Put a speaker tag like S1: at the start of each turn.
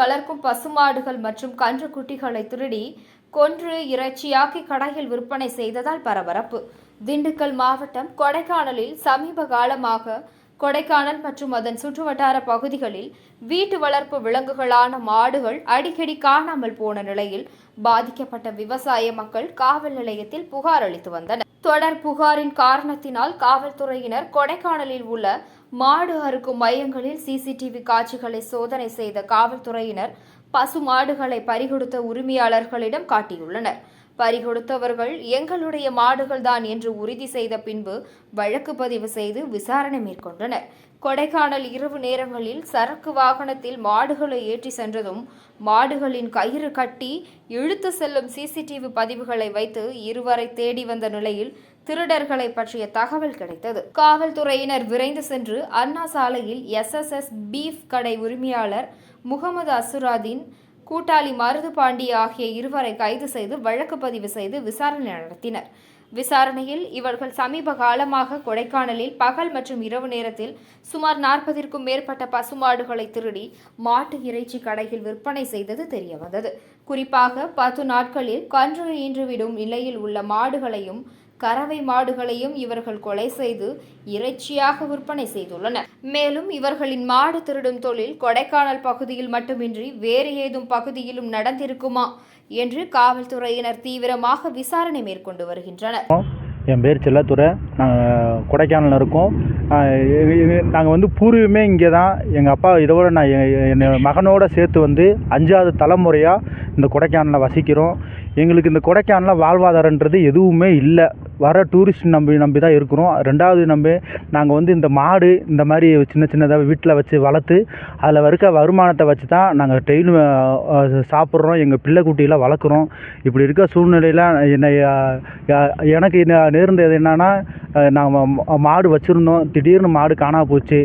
S1: வளர்க்கும் பசுமாடுகள் மற்றும் கன்றுக்குட்டிகளை திருடி கொன்று இறைச்சியாக்கி கடையில் விற்பனை செய்ததால் பரபரப்பு. திண்டுக்கல் மாவட்டம் கொடைக்கானலில் சமீப காலமாக கொடைக்கானல் மற்றும் அதன் சுற்றுவட்டார பகுதிகளில் வீட்டு வளர்ப்பு விலங்குகளான மாடுகள் அடிக்கடி காணாமல் போன நிலையில் பாதிக்கப்பட்ட விவசாய மக்கள் காவல் நிலையத்தில் புகார் அளித்து வந்தனர். தொடர் புகாரின் காரணத்தினால் காவல்துறையினர் கொடைக்கானலில் உள்ள மாடு அறுக்கும் மையங்களில் சிசிடிவி காட்சிகளை சோதனை செய்த காவல்துறையினர் பசு மாடுகளை பறிகொடுத்த உரிமையாளர்களிடம் காட்டியுள்ளனர். பறிகொடுத்தவர்கள் எங்களுடைய மாடுகள்தான் என்று உறுதி செய்த பின்பு வழக்கு பதிவு செய்து விசாரணை மேற்கொண்டனர். கொடைக்கானல் இரவு நேரங்களில் சரக்கு வாகனத்தில் மாடுகளை ஏற்றி சென்றதும் மாடுகளின் கயிறு கட்டி இழுத்து செல்லும் சிசிடிவி பதிவுகளை வைத்து இருவரை தேடி வந்த நிலையில் திருடர்களை பற்றிய தகவல் கிடைத்தது. காவல்துறையினர் விரைந்து சென்று அண்ணா சாலையில் எஸ்எஸ்எஸ் பீஃப் கடை உரிமையாளர் முகமது அசுராதீன் கூட்டாளி மருது பாண்டி ஆகிய இருவரை கைது செய்து வழக்கு பதிவு செய்து விசாரணை நடத்தினர். விசாரணையில் இவர்கள் சமீப காலமாக கொடைக்கானலில் பகல் மற்றும் இரவு நேரத்தில் சுமார் நாற்பதிற்கும் மேற்பட்ட பசுமாடுகளை திருடி மாட்டு இறைச்சி கடையில் விற்பனை செய்தது தெரியவந்தது. குறிப்பாக பத்து நாட்களில் கன்று ஈன்றுவிடும் நிலையில் உள்ள மாடுகளையும் கறவை மாடுகளையும் இவர்கள் கொலை செய்து இறைச்சியாக விற்பனை செய்துள்ளனர். மேலும் இவர்களின் மாடு திருடும் தொழில் கொடைக்கானல் பகுதியில் மட்டுமின்றி வேறு ஏதும் பகுதியிலும் நடந்திருக்குமா என்று காவல்துறையினர் தீவிரமாக விசாரணை மேற்கொண்டு வருகின்றனர்.
S2: என் பேர் செல்லத்துறை. நாங்கள் கொடைக்கானலில் இருக்கோம். நாங்கள் வந்து பூர்வீகமே இங்கே தான் எங்கள் அப்பா இதோட நான் என் மகனோட சேர்த்து வந்து அஞ்சாவது தலைமுறையாக இந்த கொடைக்கானலில் வசிக்கிறோம். எங்களுக்கு இந்த கொடைக்கானலில் வாழ்வாதாரன்றது எதுவுமே இல்லை. வர டூரிஸ்ட் நம்பி நம்பி தான் இருக்கிறோம். ரெண்டாவது நம்பி நாங்கள் வந்து இந்த மாடு இந்த மாதிரி சின்ன சின்னதாக வீட்டில் வச்சு வளர்த்து அதில் இருக்க வருமானத்தை வச்சு தான் நாங்கள் டெய்லியும் சாப்பிட்றோம். எங்கள் பிள்ளை குட்டியெல்லாம் வளர்க்குறோம். இப்படி இருக்க சூழ்நிலையில் என்னை எனக்கு நேர்ந்தது என்னென்னா நாங்கள் மாடு வச்சுருந்தோம். திடீர்னு மாடு காணாம போச்சு.